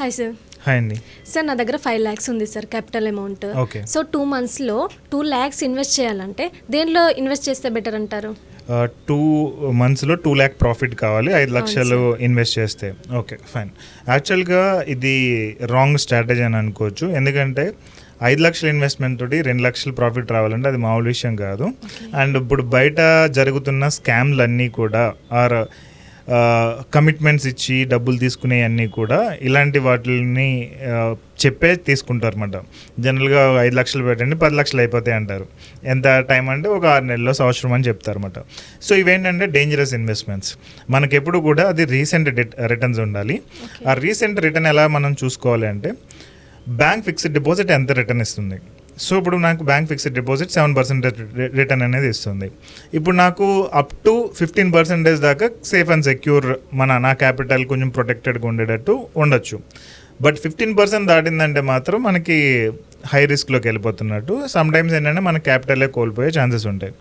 Hi sir hi అండి sir నా దగ్గర ఫైవ్ ల్యాక్స్ ఉంది sir capital amount okay so two మంత్స్లో టూ ల్యాక్స్ ఇన్వెస్ట్ చేయాలంటే దేనిలో ఇన్వెస్ట్ చేస్తే బెటర్ అంటారు? టూ మంత్స్లో టూ ల్యాక్ ప్రాఫిట్ కావాలి ఐదు లక్షలు ఇన్వెస్ట్ చేస్తే. ఓకే ఫైన్ యాక్చువల్గా ఇది రాంగ్ స్ట్రాటజీ అని అనుకోవచ్చు. ఎందుకంటే ఐదు లక్షల ఇన్వెస్ట్మెంట్ తోటి రెండు లక్షల ప్రాఫిట్ రావాలంటే అది మామూలు విషయం కాదు. అండ్ ఇప్పుడు బయట జరుగుతున్న స్కామ్లు అన్నీ కూడా ఆర్ కమిట్మెంట్స్ ఇచ్చి డబ్బులు తీసుకునే అన్నీ కూడా ఇలాంటి వాటిని చెప్పే తీసుకుంటారు అనమాట జనరల్గా ఐదు లక్షలు పెట్టండి పది లక్షలు అయిపోతాయి అంటారు. ఎంత టైం అంటే ఒక ఆరు నెలల్లో సంవత్సరం అని చెప్తారు అనమాట సో ఇవేంటంటే డేంజరస్ ఇన్వెస్ట్మెంట్స్ మనకి ఎప్పుడు కూడా అది రీసెంట్ రిటర్న్స్ ఉండాలి. ఆ రీసెంట్ రిటర్న్ ఎలా మనం చూసుకోవాలి అంటే బ్యాంక్ ఫిక్స్డ్ డిపాజిట్ ఎంత రిటర్న్ ఇస్తుంది? సో ఇప్పుడు నాకు bank fixed deposit seven percentage return అనేది ఇస్తుంది. ఇప్పుడు నాకు అప్ టు ఫిఫ్టీన్ పర్సెంటేజ్ దాకా సేఫ్ అండ్ సెక్యూర్ మన నా క్యాపిటల్ కొంచెం ప్రొటెక్టెడ్గా ఉండేటట్టు ఉండొచ్చు. బట్ ఫిఫ్టీన్ పర్సెంట్ దాటిందంటే మాత్రం మనకి హై రిస్క్లోకి వెళ్ళిపోతున్నట్టు. సమ్ టైమ్స్ ఏంటంటే మన క్యాపిటలే కోల్పోయే ఛాన్సెస్ ఉంటాయి.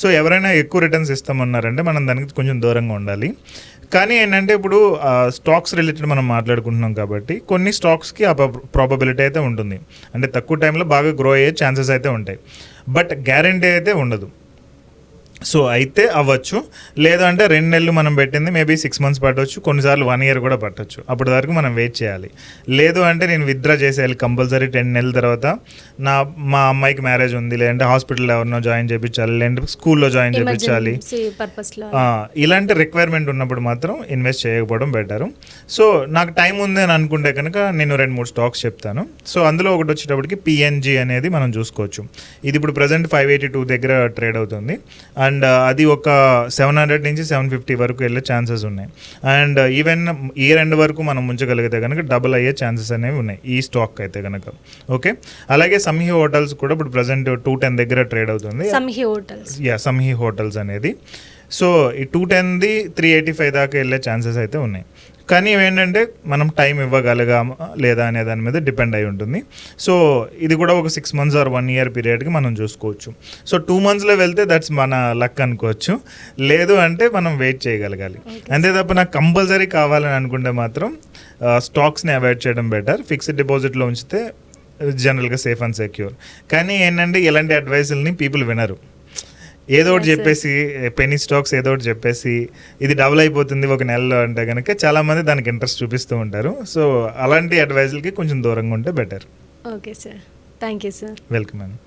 సో ఎవరైనా ఎక్కువ రిటర్న్స్ ఇస్తామన్నారంటే మనం దానికి కొంచెం దూరంగా ఉండాలి. కానీ ఏంటంటే ఇప్పుడు స్టాక్స్ రిలేటెడ్ మనం మాట్లాడుకుంటున్నాం కాబట్టి కొన్ని స్టాక్స్కి ఆ ప్రాబబిలిటీ అయితే ఉంటుంది. అంటే తక్కువ టైంలో బాగా గ్రో అయ్యే ఛాన్సెస్ అయితే ఉంటాయి. బట్ గ్యారంటీ అయితే ఉండదు. సో అయితే అవ్వచ్చు. లేదు అంటే రెండు నెలలు మనం పెట్టింది మేబీ సిక్స్ మంత్స్ పట్టవచ్చు కొన్నిసార్లు వన్ ఇయర్ కూడా పట్టవచ్చు అప్పటి వరకు మనం వెయిట్ చేయాలి. లేదు అంటే నేను విత్డ్రా చేసేయాలి కంపల్సరీ టెన్ నెలల తర్వాత. నా మా అమ్మాయికి మ్యారేజ్ ఉంది. లేదంటే హాస్పిటల్లో ఎవరినో జాయిన్ చేయించాలి లేదంటే స్కూల్లో జాయిన్ చేయించాలి ఇలాంటి రిక్వైర్మెంట్ ఉన్నప్పుడు మాత్రం ఇన్వెస్ట్ చేయకపోవడం బెటర్ సో నాకు టైం ఉంది అని అనుకుంటే కనుక నేను రెండు మూడు స్టాక్స్ చెప్తాను. సో అందులో ఒకటి వచ్చేటప్పటికి పిఎన్జి అనేది మనం చూసుకోవచ్చు. ఇది ఇప్పుడు ప్రజెంట్ ఫైవ్ ఎయిటీ టూ దగ్గర ట్రేడ్ అవుతుంది. అండ్ అది ఒక సెవెన్ హండ్రెడ్ నుంచి సెవెన్ ఫిఫ్టీ వరకు వెళ్ళే ఛాన్సెస్ ఉన్నాయి. అండ్ ఈవెన్ ఇయర్ ఎండ్ వరకు మనం ఉంచగలిగితే కనుక డబుల్ అయ్యే ఛాన్సెస్ అనేవి ఉన్నాయి ఈ స్టాక్ అయితే కనుక ఓకే? అలాగే సంహి హోటల్స్ కూడా ఇప్పుడు ప్రజెంట్ టూ టెన్ దగ్గర ట్రేడ్ అవుతుంది. Samhi hotels. Yeah Samhi hotels అనేది. సో ఈ టూ టెన్ది త్రీ ఎయిటీ ఫైవ్ దాకా వెళ్ళే ఛాన్సెస్ అయితే ఉన్నాయి. కానీ ఏంటంటే మనం టైం ఇవ్వగలగామా లేదా అనే దాని మీద డిపెండ్ అయి ఉంటుంది. సో ఇది కూడా ఒక six months or one year పీరియడ్కి మనం చూసుకోవచ్చు. సో టూ మంత్స్లో వెళ్తే దట్స్ మన లక్ అనుకోవచ్చు. లేదు అంటే మనం వెయిట్ చేయగలగాలి. అంతే తప్ప నాకు కంపల్సరీ కావాలని అనుకుంటే మాత్రం స్టాక్స్ని అవాయిడ్ చేయడం బెటర్ ఫిక్స్డ్ డిపాజిట్లో ఉంచితే జనరల్గా సేఫ్ అండ్ సెక్యూర్ కానీ ఏంటంటే ఇలాంటి అడ్వైజుల్ని పీపుల్ వినరు. ఏదో ఒకటి చెప్పేసి పెనీ స్టాక్స్ ఏదో ఒకటి చెప్పేసి ఇది డబుల్ అయిపోతుంది ఒక నెలలో అంటే కనుక చాలా మంది దానికి ఇంట్రెస్ట్ చూపిస్తూ ఉంటారు. సో అలాంటి అడ్వైజులకి కొంచెం దూరంగా ఉంటే better okay sir thank you sir welcome అండి